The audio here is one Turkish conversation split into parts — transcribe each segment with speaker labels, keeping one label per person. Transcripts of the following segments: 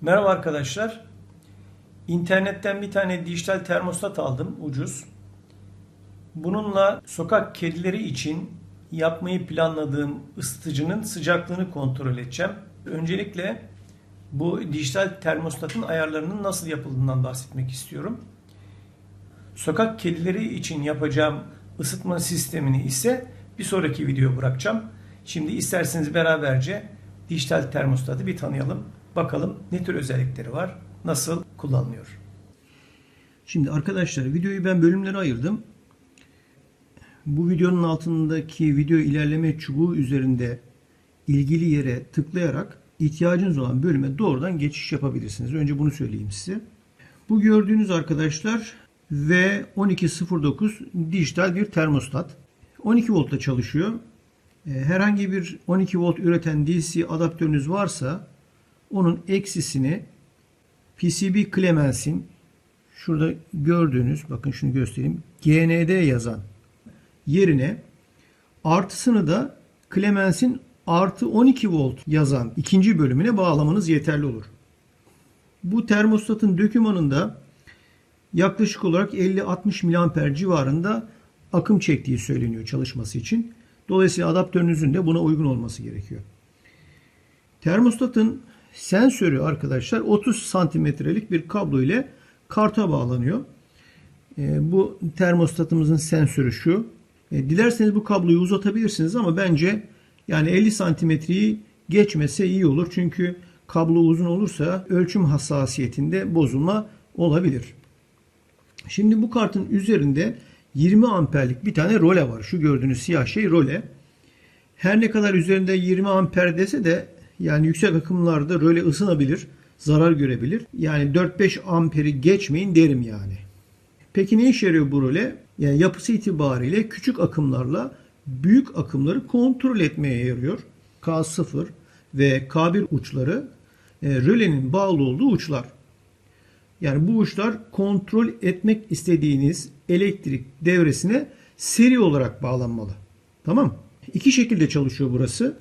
Speaker 1: Merhaba arkadaşlar. İnternetten bir tane dijital termostat aldım ucuz. Bununla sokak kedileri için yapmayı planladığım ısıtıcının sıcaklığını kontrol edeceğim. Öncelikle bu dijital termostatın ayarlarının nasıl yapıldığından bahsetmek istiyorum. Sokak kedileri için yapacağım ısıtma sistemini ise bir sonraki video bırakacağım. Şimdi isterseniz beraberce dijital termostatı bir tanıyalım. Bakalım ne tür özellikleri var, nasıl kullanılıyor. Şimdi arkadaşlar videoyu ben bölümlere ayırdım. Bu videonun altındaki video ilerleme çubuğu üzerinde ilgili yere tıklayarak ihtiyacınız olan bölüme doğrudan geçiş yapabilirsiniz. Önce bunu söyleyeyim size. Bu gördüğünüz arkadaşlar V1209 dijital bir termostat. 12 voltta çalışıyor. Herhangi bir 12 volt üreten DC adaptörünüz varsa onun eksisini PCB Clemens'in şurada gördüğünüz bakın şunu göstereyim GND yazan yerine artısını da Clemens'in artı 12 volt yazan ikinci bölümüne bağlamanız yeterli olur. Bu termostatın dökümanında yaklaşık olarak 50-60 miliamper civarında akım çektiği söyleniyor çalışması için. Dolayısıyla adaptörünüzün de buna uygun olması gerekiyor. Termostatın sensörü arkadaşlar 30 santimetrelik bir kablo ile karta bağlanıyor. E, bu termostatımızın sensörü şu. E, dilerseniz bu kabloyu uzatabilirsiniz ama bence yani 50 santimetreyi geçmese iyi olur. Çünkü kablo uzun olursa ölçüm hassasiyetinde bozulma olabilir. Şimdi bu kartın üzerinde 20 amperlik bir tane role var. Şu gördüğünüz siyah şey role. Her ne kadar üzerinde 20 amper dese de yani yüksek akımlarda röle ısınabilir, zarar görebilir. Yani 4-5 amperi geçmeyin derim yani. Peki ne işe yarıyor bu röle? Yani yapısı itibariyle küçük akımlarla büyük akımları kontrol etmeye yarıyor. K0 ve K1 uçları e, rölenin bağlı olduğu uçlar. Yani bu uçlar kontrol etmek istediğiniz elektrik devresine seri olarak bağlanmalı. Tamam İki şekilde çalışıyor burası.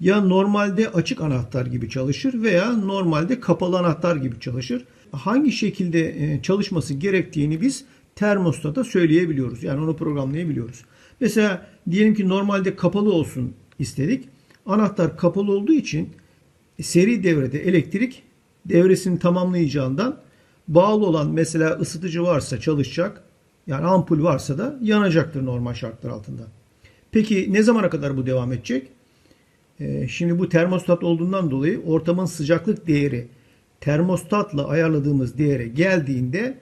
Speaker 1: Ya normalde açık anahtar gibi çalışır veya normalde kapalı anahtar gibi çalışır. Hangi şekilde e, çalışması gerektiğini biz termostata söyleyebiliyoruz. Yani onu programlayabiliyoruz. Mesela diyelim ki normalde kapalı olsun istedik. Anahtar kapalı olduğu için seri devrede elektrik devresini tamamlayacağından bağlı olan mesela ısıtıcı varsa çalışacak. Yani ampul varsa da yanacaktır normal şartlar altında. Peki ne zamana kadar bu devam edecek? Ee, şimdi bu termostat olduğundan dolayı ortamın sıcaklık değeri termostatla ayarladığımız değere geldiğinde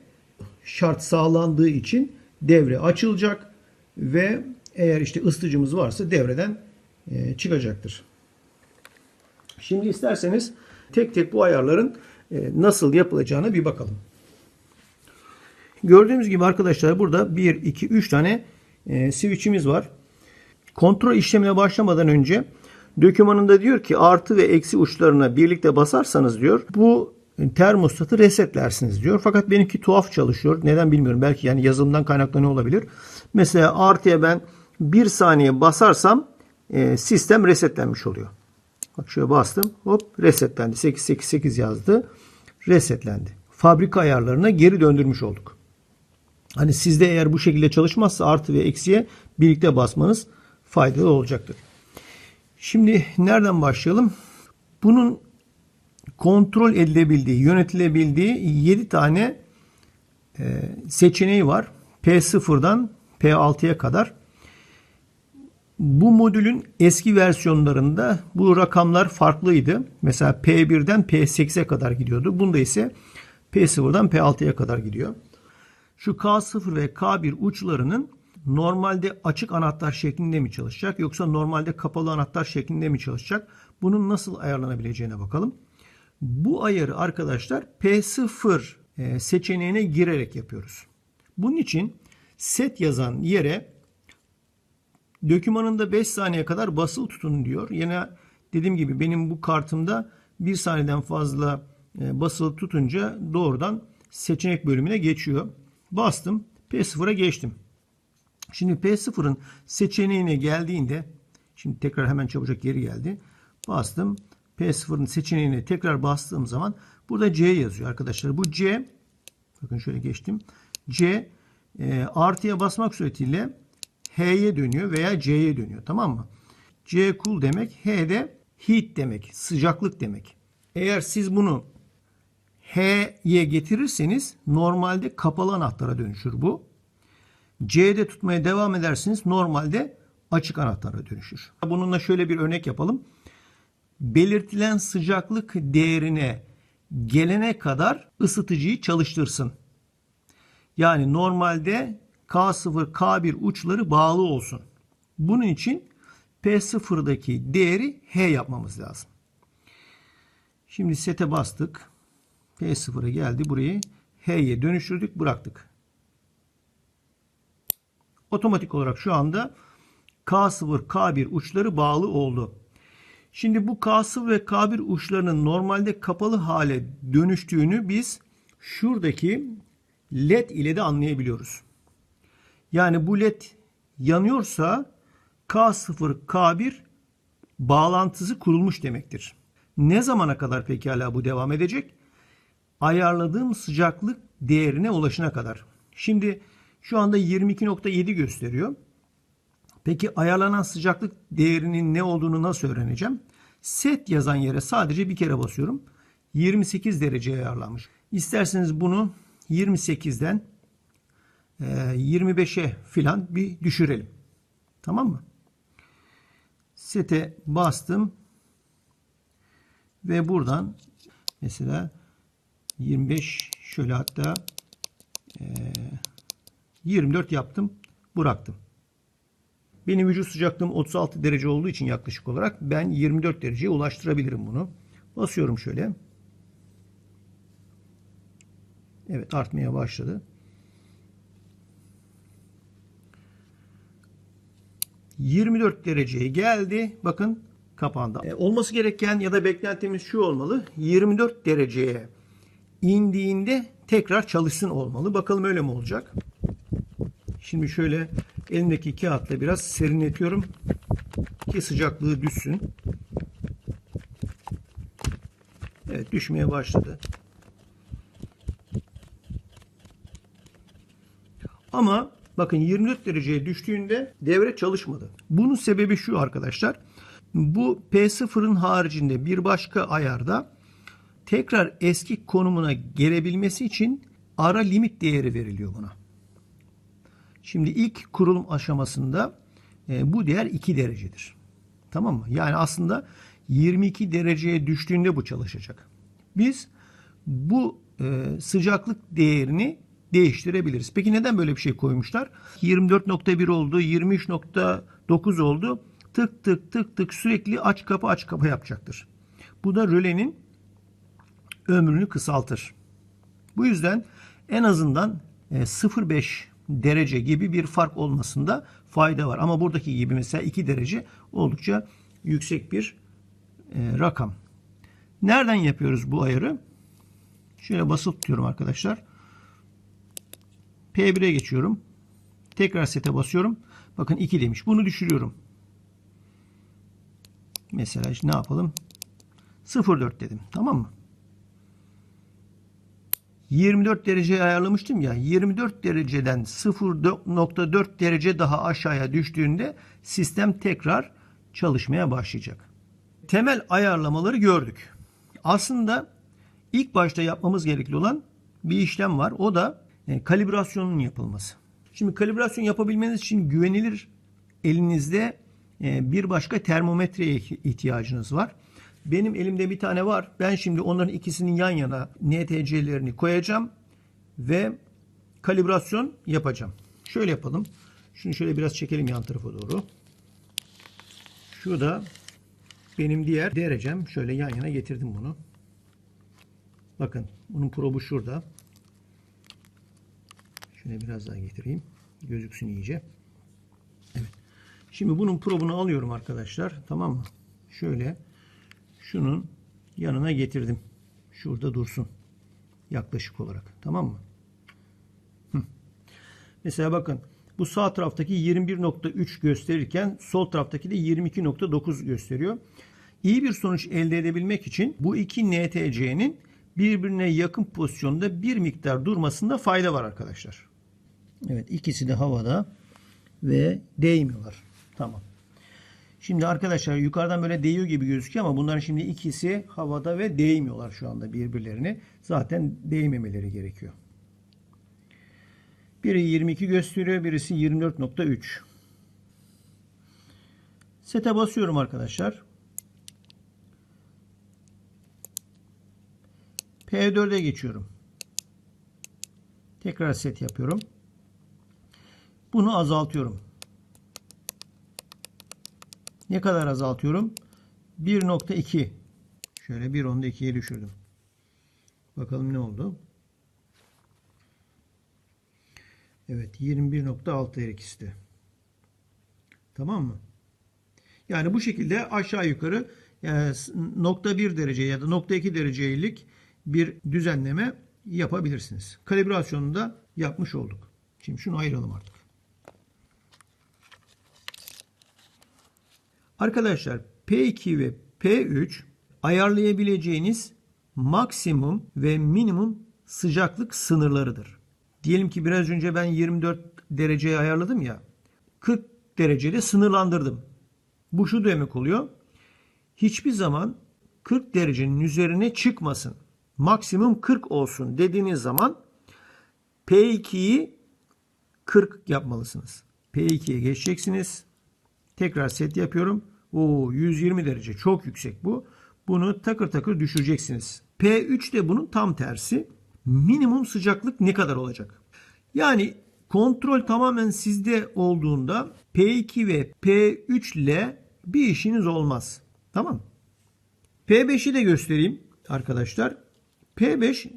Speaker 1: şart sağlandığı için devre açılacak ve eğer işte ısıtıcımız varsa devreden e, çıkacaktır. Şimdi isterseniz tek tek bu ayarların e, nasıl yapılacağına bir bakalım. Gördüğümüz gibi arkadaşlar burada 1, 2, 3 tane e, switch'imiz var. Kontrol işlemine başlamadan önce dokümanında diyor ki artı ve eksi uçlarına birlikte basarsanız diyor bu termostatı resetlersiniz diyor. Fakat benimki tuhaf çalışıyor. Neden bilmiyorum. Belki yani yazılımdan kaynaklanıyor olabilir. Mesela artıya ben bir saniye basarsam e, sistem resetlenmiş oluyor. Bak şöyle bastım. Hop resetlendi. 888 yazdı. Resetlendi. Fabrika ayarlarına geri döndürmüş olduk. Hani sizde eğer bu şekilde çalışmazsa artı ve eksiye birlikte basmanız faydalı olacaktır. Şimdi nereden başlayalım? Bunun kontrol edilebildiği, yönetilebildiği 7 tane e, seçeneği var. P0'dan P6'ya kadar. Bu modülün eski versiyonlarında bu rakamlar farklıydı. Mesela P1'den P8'e kadar gidiyordu. Bunda ise P0'dan P6'ya kadar gidiyor. Şu K0 ve K1 uçlarının normalde açık anahtar şeklinde mi çalışacak yoksa normalde kapalı anahtar şeklinde mi çalışacak? Bunun nasıl ayarlanabileceğine bakalım. Bu ayarı arkadaşlar P0 e, seçeneğine girerek yapıyoruz. Bunun için set yazan yere dokümanında 5 saniye kadar basılı tutun diyor. Yine dediğim gibi benim bu kartımda 1 saniyeden fazla e, basılı tutunca doğrudan seçenek bölümüne geçiyor. Bastım. P0'a geçtim. Şimdi P0'ın seçeneğine geldiğinde şimdi tekrar hemen çabucak geri geldi. Bastım. P0'ın seçeneğine tekrar bastığım zaman burada C yazıyor arkadaşlar. Bu C bakın şöyle geçtim. C e, artıya basmak suretiyle H'ye dönüyor veya C'ye dönüyor. Tamam mı? C cool demek. H de heat demek. Sıcaklık demek. Eğer siz bunu H'ye getirirseniz normalde kapalı anahtara dönüşür bu. C'de tutmaya devam edersiniz normalde açık anahtara dönüşür. Bununla şöyle bir örnek yapalım. Belirtilen sıcaklık değerine gelene kadar ısıtıcıyı çalıştırsın. Yani normalde K0, K1 uçları bağlı olsun. Bunun için P0'daki değeri H yapmamız lazım. Şimdi sete bastık. P0'a geldi. Burayı H'ye dönüştürdük, bıraktık. Otomatik olarak şu anda K0, K1 uçları bağlı oldu. Şimdi bu K0 ve K1 uçlarının normalde kapalı hale dönüştüğünü biz şuradaki LED ile de anlayabiliyoruz. Yani bu LED yanıyorsa K0, K1 bağlantısı kurulmuş demektir. Ne zamana kadar pekala bu devam edecek? Ayarladığım sıcaklık değerine ulaşana kadar. Şimdi şu anda 22.7 gösteriyor. Peki ayarlanan sıcaklık değerinin ne olduğunu nasıl öğreneceğim? Set yazan yere sadece bir kere basıyorum. 28 derece ayarlanmış. İsterseniz bunu 28'den 25'e filan bir düşürelim. Tamam mı? Sete bastım. Ve buradan mesela 25 şöyle hatta 24 yaptım. Bıraktım. Benim vücut sıcaklığım 36 derece olduğu için yaklaşık olarak ben 24 dereceye ulaştırabilirim bunu. Basıyorum şöyle. Evet artmaya başladı. 24 dereceye geldi. Bakın kapandı. E, olması gereken ya da beklentimiz şu olmalı. 24 dereceye indiğinde tekrar çalışsın olmalı. Bakalım öyle mi olacak? Şimdi şöyle elimdeki kağıtla biraz serinletiyorum ki sıcaklığı düşsün. Evet düşmeye başladı. Ama bakın 24 dereceye düştüğünde devre çalışmadı. Bunun sebebi şu arkadaşlar. Bu P0'ın haricinde bir başka ayarda tekrar eski konumuna gelebilmesi için ara limit değeri veriliyor buna. Şimdi ilk kurulum aşamasında e, bu değer 2 derecedir. Tamam mı? Yani aslında 22 dereceye düştüğünde bu çalışacak. Biz bu e, sıcaklık değerini değiştirebiliriz. Peki neden böyle bir şey koymuşlar? 24.1 oldu, 23.9 oldu. Tık tık tık tık sürekli aç kapı aç kapı yapacaktır. Bu da rölenin ömrünü kısaltır. Bu yüzden en azından 0.5 derece gibi bir fark olmasında fayda var. Ama buradaki gibi mesela 2 derece oldukça yüksek bir e, rakam. Nereden yapıyoruz bu ayarı? Şöyle basılı tutuyorum arkadaşlar. P1'e geçiyorum. Tekrar sete basıyorum. Bakın 2 demiş. Bunu düşürüyorum. Mesela işte ne yapalım? 0.4 dedim. Tamam mı? 24 dereceye ayarlamıştım ya. 24 dereceden 0.4 derece daha aşağıya düştüğünde sistem tekrar çalışmaya başlayacak. Temel ayarlamaları gördük. Aslında ilk başta yapmamız gerekli olan bir işlem var. O da e, kalibrasyonun yapılması. Şimdi kalibrasyon yapabilmeniz için güvenilir elinizde e, bir başka termometreye ihtiyacınız var. Benim elimde bir tane var. Ben şimdi onların ikisinin yan yana NTC'lerini koyacağım ve kalibrasyon yapacağım. Şöyle yapalım. Şunu şöyle biraz çekelim yan tarafa doğru. Şu da benim diğer derecem. Şöyle yan yana getirdim bunu. Bakın bunun probu şurada. Şöyle biraz daha getireyim. Gözüksün iyice. Evet. Şimdi bunun probunu alıyorum arkadaşlar. Tamam mı? Şöyle şunun yanına getirdim. Şurada dursun. Yaklaşık olarak. Tamam mı? Hı. Mesela bakın bu sağ taraftaki 21.3 gösterirken sol taraftaki de 22.9 gösteriyor. İyi bir sonuç elde edebilmek için bu iki NTC'nin birbirine yakın pozisyonda bir miktar durmasında fayda var arkadaşlar. Evet ikisi de havada ve değmiyorlar. Tamam. Şimdi arkadaşlar yukarıdan böyle değiyor gibi gözüküyor ama bunların şimdi ikisi havada ve değmiyorlar şu anda birbirlerine. Zaten değmemeleri gerekiyor. Biri 22 gösteriyor, birisi 24.3. Sete basıyorum arkadaşlar. P4'e geçiyorum. Tekrar set yapıyorum. Bunu azaltıyorum. Ne kadar azaltıyorum? 1.2. Şöyle 1.10'da 2'ye düşürdüm. Bakalım ne oldu? Evet 21.6 her ikisi. Tamam mı? Yani bu şekilde aşağı yukarı yani nokta 1 derece ya da nokta 2 derecelik bir düzenleme yapabilirsiniz. Kalibrasyonunu da yapmış olduk. Şimdi şunu ayıralım artık. Arkadaşlar P2 ve P3 ayarlayabileceğiniz maksimum ve minimum sıcaklık sınırlarıdır. Diyelim ki biraz önce ben 24 dereceye ayarladım ya. 40 derecede sınırlandırdım. Bu şu demek oluyor. Hiçbir zaman 40 derecenin üzerine çıkmasın. Maksimum 40 olsun dediğiniz zaman P2'yi 40 yapmalısınız. P2'ye geçeceksiniz. Tekrar set yapıyorum. O 120 derece çok yüksek bu. Bunu takır takır düşüreceksiniz. P3 de bunun tam tersi. Minimum sıcaklık ne kadar olacak? Yani kontrol tamamen sizde olduğunda P2 ve P3 ile bir işiniz olmaz. Tamam P5'i de göstereyim arkadaşlar. P5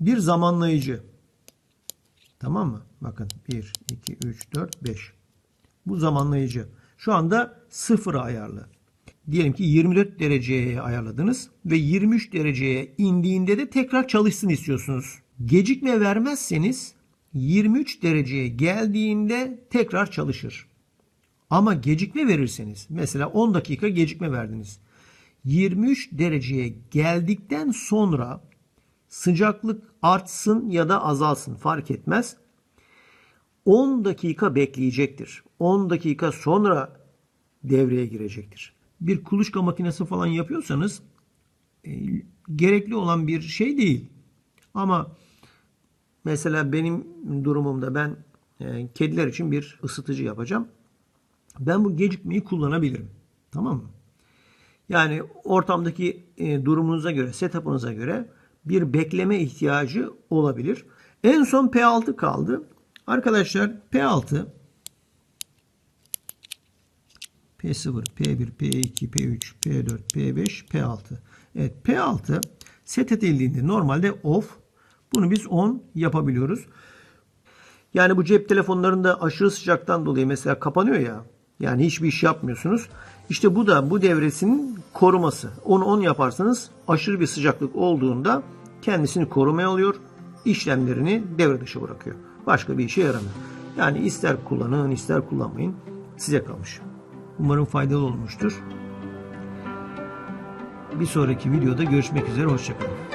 Speaker 1: bir zamanlayıcı. Tamam mı? Bakın 1, 2, 3, 4, 5. Bu zamanlayıcı. Şu anda sıfıra ayarlı. Diyelim ki 24 dereceye ayarladınız ve 23 dereceye indiğinde de tekrar çalışsın istiyorsunuz. Gecikme vermezseniz 23 dereceye geldiğinde tekrar çalışır. Ama gecikme verirseniz mesela 10 dakika gecikme verdiniz. 23 dereceye geldikten sonra sıcaklık artsın ya da azalsın fark etmez. 10 dakika bekleyecektir. 10 dakika sonra devreye girecektir. Bir kuluçka makinesi falan yapıyorsanız e, gerekli olan bir şey değil. Ama mesela benim durumumda ben e, kediler için bir ısıtıcı yapacağım. Ben bu gecikmeyi kullanabilirim. Tamam mı? Yani ortamdaki e, durumunuza göre, setup'ınıza göre bir bekleme ihtiyacı olabilir. En son P6 kaldı. Arkadaşlar P6 P0, P1, P2, P3, P4, P5, P6. Evet P6 set edildiğinde normalde off. Bunu biz on yapabiliyoruz. Yani bu cep telefonlarında aşırı sıcaktan dolayı mesela kapanıyor ya. Yani hiçbir iş yapmıyorsunuz. İşte bu da bu devresinin koruması. Onu 10 yaparsanız aşırı bir sıcaklık olduğunda kendisini korumaya alıyor. işlemlerini devre dışı bırakıyor. Başka bir işe yaramıyor. Yani ister kullanın ister kullanmayın size kalmış. Umarım faydalı olmuştur. Bir sonraki videoda görüşmek üzere. Hoşçakalın.